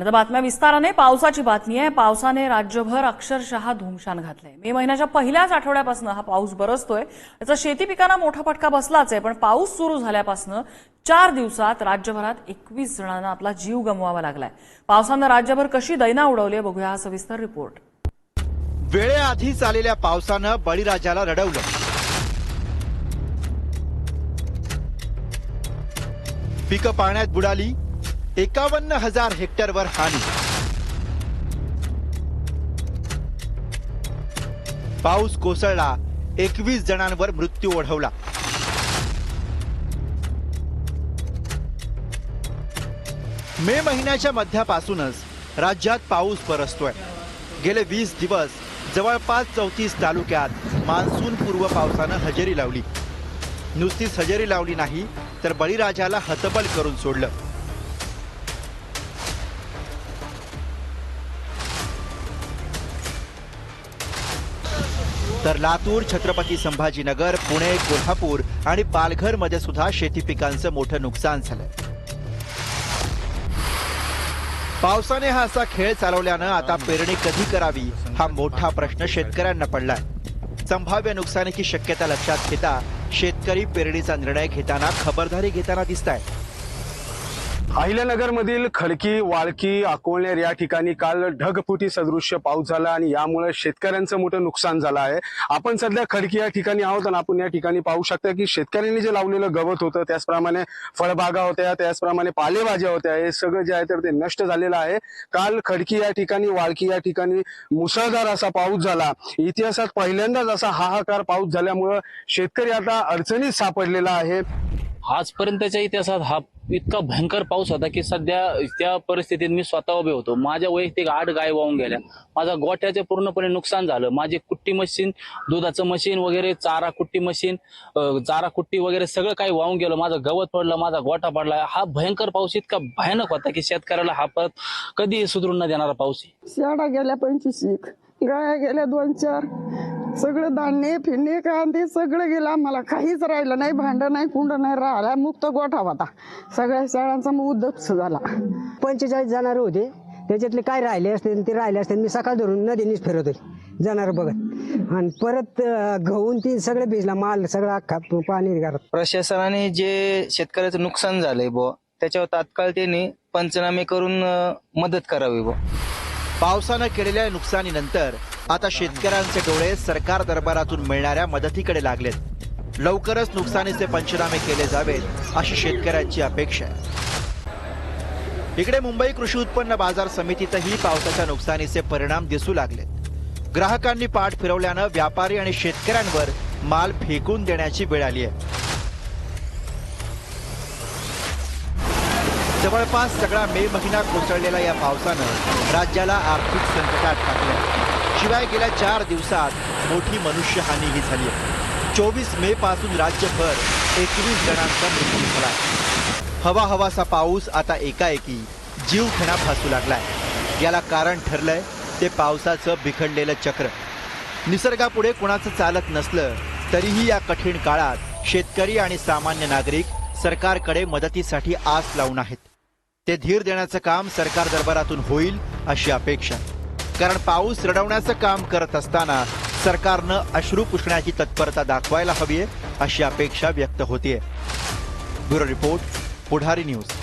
आता बातम्या विस्ताराने पावसाची बातमी आहे. पावसाने राज्यभर अक्षरशः धुमशान घातलंय. मे महिन्याच्या पहिल्याच आठवड्यापासून हा पाऊस बरसतोय. त्याचा शेती पिकांना मोठा फटका बसलाच आहे पण पाऊस सुरू झाल्यापासून चार दिवसात राज्यभरात एकवीस जणांना आपला जीव गमवावा लागलाय. पावसानं राज्यभर कशी दैना उडवली आहे बघूया हा सविस्तर रिपोर्ट. वेळेआधीच आलेल्या पावसानं बळीराजाला रडवलं. पिकं पाण्यात बुडाली एकावन्न हजार हेक्टरवर हानी. पाऊस कोसळला एकवीस जणांवर मृत्यू ओढवला. मे महिन्याच्या मध्यापासूनच राज्यात पाऊस बरसतोय गेले वीस दिवस जवळपास चौतीस तालुक्यात मान्सून पूर्व पावसानं हजेरी लावली. नुसतीच हजेरी लावली नाही तर बळीराजाला हतबल करून सोडलं. तर लातूर छत्रपती संभाजीनगर पुणे कोल्हापूर आणि पालघरमध्ये सुद्धा शेती पिकांचं मोठं नुकसान झालं पावसाने हा असा खेळ चालवल्यानं आता पेरणी कधी करावी हा मोठा प्रश्न शेतकऱ्यांना पडलाय. संभाव्य नुकसानीची शक्यता लक्षात घेता शेतकरी पेरणीचा निर्णय घेताना खबरदारी घेताना दिसत आहे अहिल्यानगर मधील खडकी वाळकी अकोळनेर या ठिकाणी काल ढगफुटी सदृश्य पाऊस झाला आणि यामुळे शेतकऱ्यांचं मोठं नुकसान झालं आहे. आपण सध्या खडकी या ठिकाणी आहोत आणि आपण या ठिकाणी पाहू शकता की शेतकऱ्यांनी जे लावलेलं गवत होतं त्याचप्रमाणे फळबागा होत्या त्याचप्रमाणे पालेभाज्या होत्या हे सगळं जे आहे तर ते नष्ट झालेलं आहे. काल खडकी या ठिकाणी वाळकी या ठिकाणी मुसळधार असा पाऊस झाला. इतिहासात पहिल्यांदाच असा हाहाकार पाऊस झाल्यामुळं शेतकरी आता अडचणीत सापडलेला आहे. आजपर्यंतच्या इतिहासात हा इतका भयंकर पाऊस होता की सध्या त्या परिस्थितीत मी स्वतः उभे होतो. माझ्या वैयक्तिक आठ गाय वाहून गेल्या. माझा गोठ्याचे पूर्णपणे नुकसान झालं. माझी कुट्टी मशीन दुधाचं मशीन वगैरे चारा कुट्टी मशीन चारा कुट्टी वगैरे सगळं काही वाहून गेलं. माझं गवत पडलं माझा गोठा पडला. हा भयंकर पाऊस इतका भयानक होता की शेतकऱ्याला हा परत कधी सुधरून न देणारा पाऊस शेडा गेल्या पंचवीस एक गाया गेल्या दोन चार सगळं धान्य फिरणे कांदे सगळं गेलं आम्हाला. काहीच राहिलं नाही भांडं नाही कुंड नाही राहिला मुक्त गोठा होता. सगळ्या शाळांचा मग उद्योग झाला. पंचेचाळीस जाणार होते. त्याच्यातले काय राहिले असते ते राहिले असते मी सकाळ धरून नदीनेच फिरवतोय जाणार बघत. आणि परत गहून ती सगळं भिजला माल सगळं अख्खा पाणी घरात. प्रशासनाने जे शेतकऱ्याचं नुकसान झालंय बुवा त्याच्यावर तात्काळ त्यांनी पंचनामे करून मदत करावी बुवा. पावसानं केलेल्या नुकसानीनंतर आता शेतकऱ्यांचे डोळे सरकार दरबारातून मिळणाऱ्या मदतीकडे लागलेत. लवकरच नुकसानीचे पंचनामे केले जावेत अशी शेतकऱ्यांची अपेक्षा आहे. इकडे मुंबई कृषी उत्पन्न बाजार समितीतही पावसाच्या नुकसानीचे परिणाम दिसू लागलेत. ग्राहकांनी पाठ फिरवल्यानं व्यापारी आणि शेतकऱ्यांवर माल फेकून देण्याची वेळ आली आहे. जवळपास सगळा मे महिना कोसळलेला या पावसानं राज्याला आर्थिक संकटात टाकलं शिवाय गेल्या चार दिवसात मोठी मनुष्यहानीही झाली. आहे चोवीस मे पासून राज्यभर एकवीस जणांचा मृत्यू झाला. हवा हवासा पाऊस आता एकाएकी जीव फासू लागलाय. याला कारण ठरलंय ते पावसाचं बिखडलेलं चक्र. निसर्गापुढे कुणाचं चालत नसलं तरीही या कठीण काळात शेतकरी आणि सामान्य नागरिक सरकारकडे मदतीसाठी आस लावून आहेत. ते धीर देण्याचं काम सरकार दरबारातून होईल अशी अपेक्षा. कारण पाऊस रडवण्याचं काम करत असताना सरकारनं अश्रू पुसण्याची तत्परता दाखवायला हवीये अशी अपेक्षा व्यक्त होतीये. Bureau report Pudhari news.